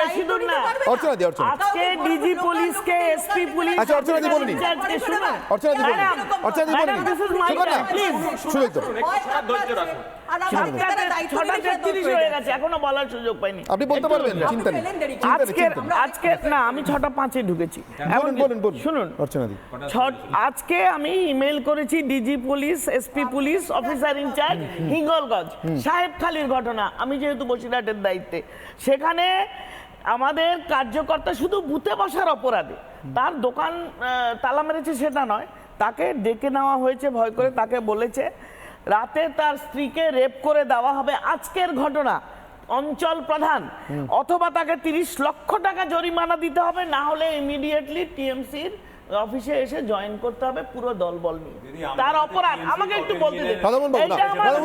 বেশি না। অর্চনা দি অর্চনা আজকে ডিজি পুলিশকে এসপি পুলিশ আচ্ছা, অর্চনা দি বলুন। অর্চনা দি বলুন। অর্চনা দি বলুন। ম্যাডাম, this is my শুনুন না। time, please। তো ছটা তেত্রিশ হয়ে গেছে এখনও বলার সুযোগ পাইনি। আপনি বলতে পারবেন চিন্তা নেই। আজকে আজকে না আমি ছটা পাঁচে ঢুকেছি। বলুন বলুন বলুন শুনুন। অর্চনা দি আজকে আমি ইমেল করেছি DG police SP police officer in charge Hingalganj সাহেবখালীর ঘটনা। আমি যেহেতু বসিরহাটের দায়িত্বে সেখানে আমাদের কার্যকর্তা শুধু বুথে বসার অপরাধে। তার দোকান তালা মেরেছে সেটা নয়। তাকে ডেকে নেওয়া হয়েছে ভয় করে তাকে বলেছে রাতে তার স্ত্রীকে রেপ করে দেওয়া হবে আজকের ঘটনা। অঞ্চল প্রধান অথবা তাকে তিরিশ লক্ষ টাকা জরিমানা দিতে হবে না হলে ইমিডিয়েটলি টিএমসির অফিসে এসে জয়েন করতে হবে পুরো দলবল নিয়ে। তার অপরাধ আমাকে একটু বলতে দিন। এটা আমার রাধামোহন বাবু না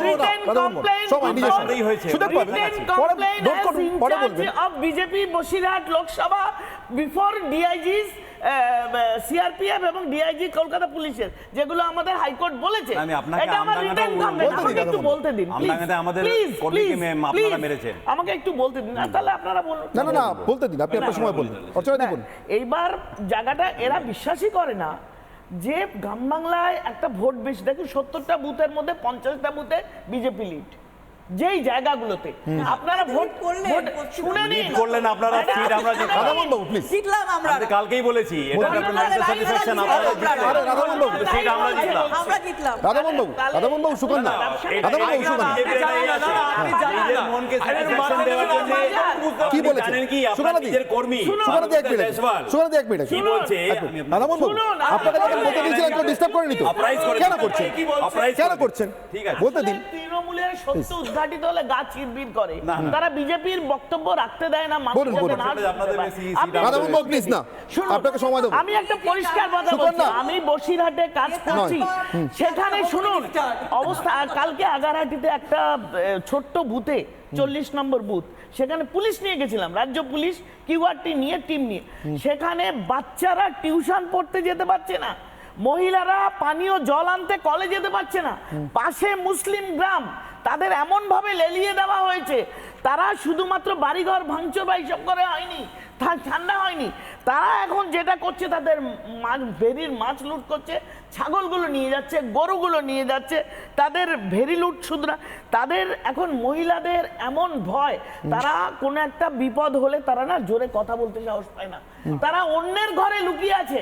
written রাধামোহন সবাই নিজের before- হয়েছে। সুযোগ পাবেন charge BJP Basirhat Lok Sabha before DIGs CRPF এবং ডিআইজি কলকাতা পুলিশের যেগুলো আমাদের হাইকোর্ট বলেছে আমি আপনাকে এটা আমার আমাকে একটু বলতে দিন আমাদের প্লিজ কর্মীকে মে- আপনারা মেরেছেন। আমাকে একটু বলতে দিন। না তাহলে আপনারা বলুন। না না না বলতে দিন। আপনি আপনার সময় বলুন। অর্চনা দি বলুন। এইবার জায়গাটা এরা বিশ্বাসই করে না যে গ্রাম বাংলায় একটা ভোট বেশি। দেখুন সত্তরটা বুথের মধ্যে পঞ্চাশটা বুথে বিজেপি লিড যেই জায়গাগুলোতে আপনারা ভোট করলেন, ভোট শুনে নিন করলেন আপনারা, সিট আমরা জিতলাম। রাধামোহন বাবু প্লিজ জিতলাম আমরা আমি কালকেই বলেছি এটা ল্যান্ড স্যাটিসফ্যাকশন আপনারা রাধামোহন বাবু সিট আমরা জিতলাম আমরা জিতলাম রাধামোহন বাবু রাধামোহন বাবু শুকুন না রাধামোহন বাবু শুকুন না নিজের মনকে স্যাটিসফ্যাকশন দেওয়ার জন্য কি বলেছেন? জানেন কি আপনার নিজের কর্মী সুগানাদি এক মিনিট সুগানাদি এক মিনিট কি বলছে রাধামোহন বাবু শুনুন, আপনাকে যখন বলতে দিয়েছিলেন কেউ ডিস্টার্ব করেনি তো কেন। করছেন কেন। করছেন ঠিক আছে। বলতে দিন তৃণমূলের সত্য উদ্ঘাটিত হলে গা চিরবির করে। তারা বিজেপির বক্তব্য রাখতে দেয় না মানুষ। না। আপনাকে সময় দেবো। আমি একটা পরিষ্কার কথা বলছি। আমি বসিরহাটে কাজ করছি। সেখানে শুনুন অবস্থা কালকে আগারহাটিতে একটা ছোট্ট বুথে চল্লিশ নম্বর বুথ সেখানে পুলিশ নিয়ে গেছিলাম রাজ্য পুলিশ কিউআরটি নিয়ে টিম নিয়ে। সেখানে বাচ্চারা টিউশন পড়তে যেতে পারছে না। মহিলারা পানীয় জল আনতে কলে যেতে পারছে না। পাশে মুসলিম গ্রাম তাদের এমনভাবে লেলিয়ে দেওয়া হয়েছে, তারা শুধুমাত্র বাড়িঘর ভাঙচুর বা এইসব করে হয়নি ঠান্ডা হয়নি। তারা এখন যেটা করছে তাদের মাছ ভেরির মাছ লুট করছে ছাগলগুলো নিয়ে যাচ্ছে গরুগুলো নিয়ে যাচ্ছে তাদের ভেরি লুট শুধু না তাদের এখন মহিলাদের এমন ভয় তারা কোনো একটা বিপদ হলে তারা না জোরে কথা বলতে সাহস পায় না। তারা অন্যের ঘরে লুকিয়ে আছে।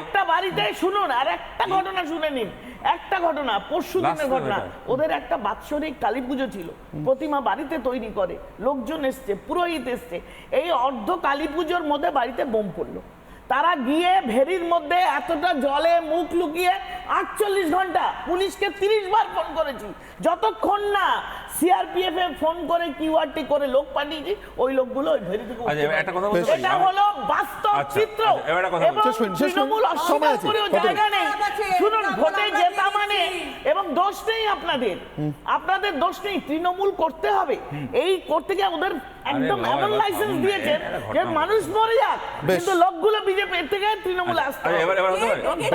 একটা বাড়িতে শুনুন আর একটা ঘটনা শুনে নিন একটা ঘটনা পরশু দিনের ঘটনা ওদের একটা বাৎসরিক কালী পুজো ছিল প্রতিমা বাড়িতে তৈরি করে লোকজন এসছে পুরোহিত এসছে এই অর্ধ কালী পুজোর মধ্যে বাড়িতে বোম পড়ল তারা গিয়ে ভেরির মধ্যে এতটা জলে মুখ লুকিয়ে আটচল্লিশ ঘণ্টা, পুলিশকে তিরিশ বার ফোন করেছি। যতক্ষণ না সিআরপিএফ এ ফোন করে কিউআরটি করে লোক পাঠিয়েছি ওই লোকগুলো ওই ভেরি আচ্ছা, একটা কথা বলতে এটা হলো বাস্তব আচ্ছা, চিত্র। আচ্ছা, কথা এবং শেষ করুন, শেষ করুন। তৃণমূল অস্বীকার করেও জায়গা নেই। শুনুন ভোটে জেতা মানে এবং দোষ নেই আপনাদের। আপনাদের দোষ নেই তৃণমূল করতে হবে। এই করতে গিয়ে ওদের একদম এমন লাইসেন্স দিয়েছেন যে মানুষ মরে যাক কিন্তু লোকগুলো বিজেপি এর থেকে তৃণমূল আসতে এবার এবার হতে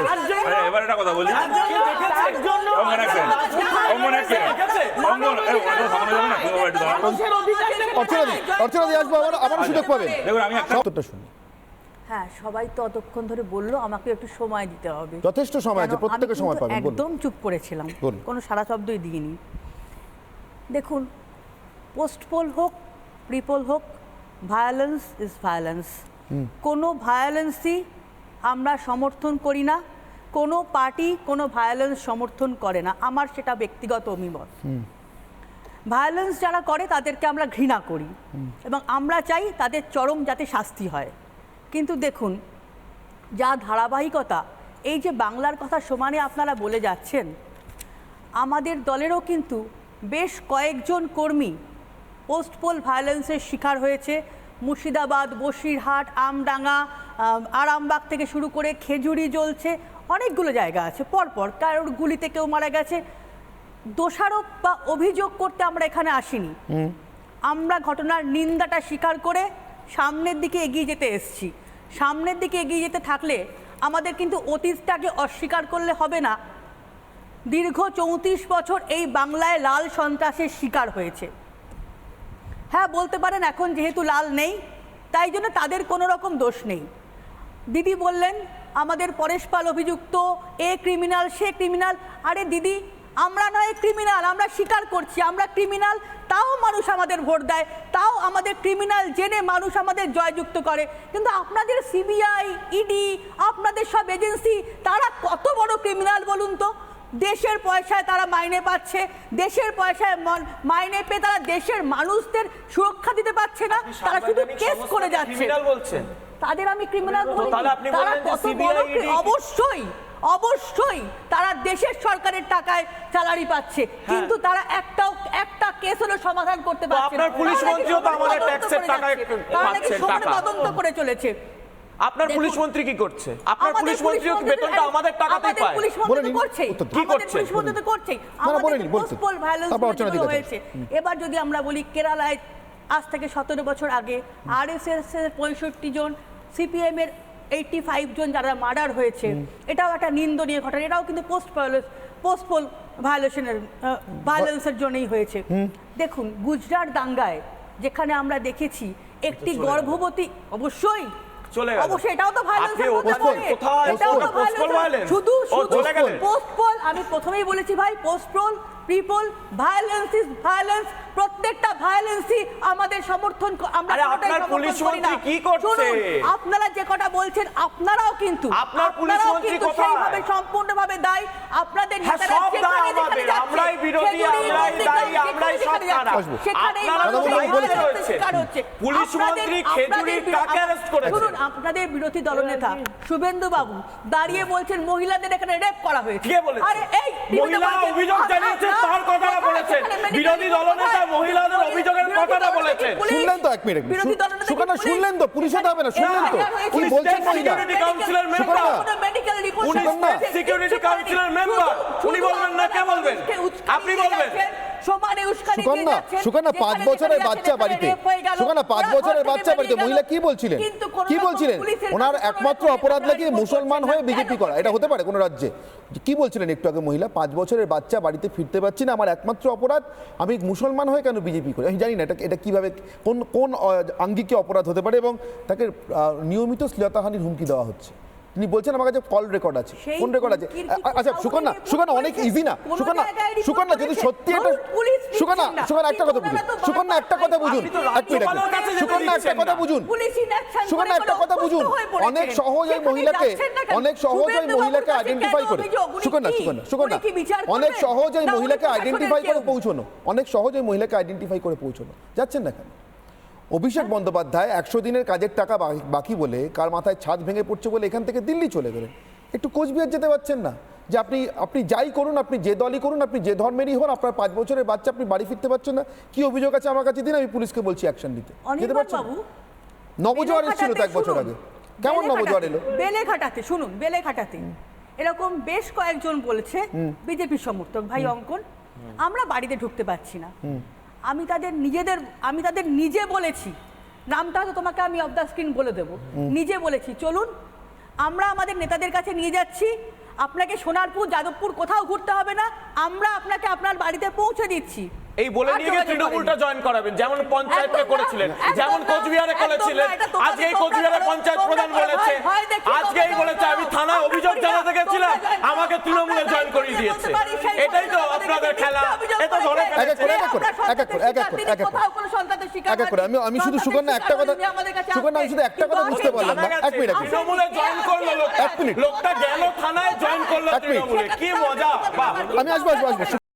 তার জন্য এবার একটা কথা বলি। তার জন্য- অর্চনা আসব আবার আবার সুযোগ পাবেন দেখুন আমি একটা শুনি। হ্যাঁ সবাই তো অতক্ষণ ধরে বলল আমাকে একটু সময় দিতে হবে। যথেষ্ট সময় আছে প্রত্যেকে আমি সময় পাবেন একদম চুপ করেছিলাম। কোনো সারা শব্দই দিইনি। দেখুন পোস্টপোল হোক প্রিপোল হোক ভায়োলেন্স ইজ ভায়োলেন্স কোনো ভায়োলেন্সই আমরা সমর্থন করি না কোনো পার্টি কোনো ভায়োলেন্স সমর্থন করে না। আমার সেটা ব্যক্তিগত অভিমত। ভায়োলেন্স যারা করে তাদেরকে আমরা ঘৃণা করি। এবং আমরা চাই তাদের চরম যাতে শাস্তি হয়। কিন্তু দেখুন যা ধারাবাহিকতা এই যে বাংলার কথা সমানে আপনারা বলে যাচ্ছেন আমাদের দলেরও কিন্তু বেশ কয়েকজন কর্মী পোস্টপোল ভায়োলেন্সের শিকার হয়েছে। মুর্শিদাবাদ বসিরহাট আমডাঙ্গা আরামবাগ থেকে শুরু করে খেজুরি জ্বলছে অনেকগুলো জায়গা আছে। পরপর কারোর গুলিতে কেউ মারা গেছে। দোষারোপ বা অভিযোগ করতে আমরা এখানে আসিনি। আমরা ঘটনার নিন্দাটা স্বীকার করে সামনের দিকে এগিয়ে যেতে এসছি। সামনের দিকে এগিয়ে যেতে থাকলে আমাদের কিন্তু অতীতটাকে অস্বীকার করলে হবে না। দীর্ঘ চৌত্রিশ বছর এই বাংলায় লাল সন্ত্রাসের শিকার হয়েছে। হ্যাঁ বলতে পারেন এখন যেহেতু লাল নেই তাই জন্য তাদের কোনো রকম দোষ নেই। দিদি বললেন আমাদের পরেশ পাল অভিযুক্ত এ ক্রিমিনাল সে ক্রিমিনাল আরে দিদি আমরা নয় ক্রিমিনাল আমরা স্বীকার করছি আমরা ক্রিমিনাল তাও মানুষ আমাদের ভোট দেয় তাও আমাদের ক্রিমিনাল জেনে মানুষ আমাদের জয়যুক্ত করে। কিন্তু আপনাদের সিবিআই ইডি আপনাদের সব এজেন্সি তারা কত বড় ক্রিমিনাল বলুন তো? দেশের পয়সায় তারা মাইনে পাচ্ছে দেশের পয়সায় মাইনে পেয়ে তারা দেশের মানুষদের সুরক্ষা দিতে পারছে না তারা শুধু কেস করে যাচ্ছে। তাদের আমি ক্রিমিনাল বলি তারা কত বড় অবশ্যই অবশ্যই তারা দেশের সরকারের টাকায় স্যালারি পাচ্ছে। কিন্তু তারা একটাও একটা কেস হলো সমাধান করতে পারছে আপনার পুলিশ মন্ত্রীও তো আমাদের ট্যাক্সের টাকায় পাচ্ছেন টাকা। তদন্ত করে চলেছে। আপনার পুলিশ মন্ত্রী কি করছে? আপনার আমাদের পুলিশ মন্ত্রী বেতনটা আমাদের টাকাতেই পায়? পুলিশ বলে মন্ত্রী দিন। কি করছে? পুলিশ মন্ত্রী তো করছেই। না, আমাদের বলতে। ভায়োলেন্স হয়েছে। এবার যদি আমরা বলি কেরালায় আজ থেকে সতেরো বছর আগে আরএসএস এর পঁয়ষট্টি জন সিপিএম এর এইটটি ফাইভ জন যারা মার্ডার হয়েছে এটাও একটা নিন্দনীয় ঘটনা এটাও কিন্তু পোস্ট পোস্টপোল ভায়োলেশনের ভায়োলেন্সের জন্যই হয়েছে। দেখুন গুজরাট দাঙ্গায় যেখানে আমরা দেখেছি একটি গর্ভবতী অবশ্যই চলে গেল। অবশ্যই এটাও তো ভায়োলেন্স? শুধু শুধু পোস্টপোল আমি প্রথমেই বলেছি ভাই post poll pre poll violence is violence প্রত্যেকটা ভায়োলেন্সই আমাদের সমর্থন আমরা আপনার পুলিশ মন্ত্রী কি করছে? আপনারা যে কটা বলছেন আপনারাও কিন্তু আপনার পুলিশ মন্ত্রী কোথায়? সেইভাবে সম্পূর্ণভাবে দায়ী আপনাদের হ্যাঁ, নেতারা সব যেখানে দায় যেখানে আমাদের। আমরাই বিরোধী, আমরাই দায়ী, আমরাই সব যাচ্ছে, সেখানেই। হচ্ছে। পুলিশ মন্ত্রী খেজুরি কাকে arrest করেছে? শুনুন আপনাদের বিরোধী দলনেতা শুভেন্দু বাবু দাঁড়িয়ে বলছেন মহিলাদের এখানে রেপ করা হয়েছে কে বলেছে? আরে এই বলছেন, অভিযোগ জানিয়েছেন, তার কথাটা বলেছেন। বিরোধী দলনেতা মহিলাদের অভিযোগের কথাটা বলেছেন। শুনলেন তো এক মিনিট। কি? শুনলেন তো পুলিশ হতে হবে না। শুনলেন তো। হ্যাঁ, উনি হ্যাঁ, বলছেন হ্যাঁ, মহিলা। উনি council এর member। উনি বলবেন না, কে বলবেন? আপনি বলবেন। সমানে উস্কানি সুকন্যা সুকন্যা পাঁচ বছরের বাচ্চা বাড়িতে। সুকন্যা পাঁচ বছরের বাচ্চা বাড়িতে। মহিলা কি বলছিলেন? কি বলছিলেন? ওনার একমাত্র অপরাধ নাকি মুসলমান হয়ে বিজেপি করা? এটা হতে পারে কোনো রাজ্যে। কি বলছিলেন একটু আগে মহিলা? পাঁচ বছরের বাচ্চা বাড়িতে ফিরতে পারছি না আমার একমাত্র অপরাধ। আমি মুসলমান হয়ে কেন বিজেপি করি? আমি জানি না এটা এটা কীভাবে কোন কোন আঙ্গিকে অপরাধ হতে পারে এবং তাকে আহ, নিয়মিত শ্লীলতাহানির হুমকি দেওয়া হচ্ছে? তিনি বলছেন আমার কাছে কল রেকর্ড আছে কোন রেকর্ড আছে। আচ্ছা সুকন্যা সুকন্যা অনেক ইজি না। কোনো সুকন্যা সুকন্যা যদি সত্যি এটা সুকন্যা। সুকন্যা একটা কথা বুঝুন। সুকন্যা একটা কথা বুঝুন। এক মিনিট সুকন্যা একটা কথা। বুঝুন। সুকন্যা একটা কথা বুঝুন। অনেক সহজ ওই মহিলাকে? অনেক সহজ ওই মহিলাকে আইডেন্টিফাই করে। সুকন্যা? সুকন্যা সুকন্যা। অনেক সহজ ওই মহিলাকে আইডেন্টিফাই করে। পৌঁছানো। অনেক সহজ ওই মহিলাকে আইডেন্টিফাই করে পৌঁছানো। যাচ্ছেন না কেন? অভিষেক বন্দ্যোপাধ্যায় একশো দিনের কাজের টাকা বাকি- বলে কার মাথায় ছাদ ভেঙে পড়ছে বলে এখান থেকে দিল্লি চলে গেলেন। একটু কোচবিহার যেতে পারছেন না। যে আপনি আপনি যাই করুন আপনি যে দলই করুন আপনি যে ধর্মেরই হন আপনার পাঁচ বছরের বাচ্চা আপনি বাড়ি ফিরতে পারছেন না। কি অভিযোগ আছে আমার কাছে? দিন আমি পুলিশকে বলছি অ্যাকশন নিতে। যেতে পারছেন নবজোয়ার এসেছিল তো এক বছর আগে। কেমন নবজোয়ার এলো? বেলে ঘাটাতে শুনুন বেলে ঘাটাতে এরকম বেশ কয়েকজন বলেছে বিজেপি সমর্থক ভাই অঙ্কন। আমরা বাড়িতে ঢুকতে পারছি না। আমি তাদের নিজেদের আমি তাদের নিজে বলেছি। নামটা হয়তো তোমাকে আমি অফ দ্য স্ক্রিন বলে দেবো। নিজে বলেছি। চলুন আমরা আমাদের নেতাদের কাছে নিয়ে যাচ্ছি। আপনাকে সোনারপুর যাদবপুর কোথাও ঘুরতে হবে না। আমরা আপনাকে আপনার বাড়িতে পৌঁছে দিচ্ছি। এই বলে নিয়ে গিয়ে তৃণমূলটা জয়েন করাবেন যেমন পঞ্চায়েতে করেছিলেন যেমন কোচবিহারে করেছিলেন এটা আজকে এই করো, পঞ্চায়েত প্রধান বলেছে হয়- হয় আজকেই তোমরা বলেছে আমি। থানায় অভিযোগ জানাতে গেছিলাম। আমাকে তৃণমূলে জয়েন করিয়ে দিয়েছে এটাই তো আপনাদের খেলা মিথ্যা অভিযোগ এ তো ধরে এক এক করে, এক এক করে, এক এক করে, এক এক করে, এক এক করে। কোথাও কোনো সন্তানের শিকার এক এক করে আমি আমি শুধু সুকন্যা একটা কথা সুকন্যা আমি শুধু একটা কথা বুঝতে পারলাম না এক মিনিট তৃণমূলে জয়েন করল এক মিনিট। লোকটা গেল থানায় জয়েন করল এক মিনিট। তৃণমূলে কি মজা আমি আসব আসব আসব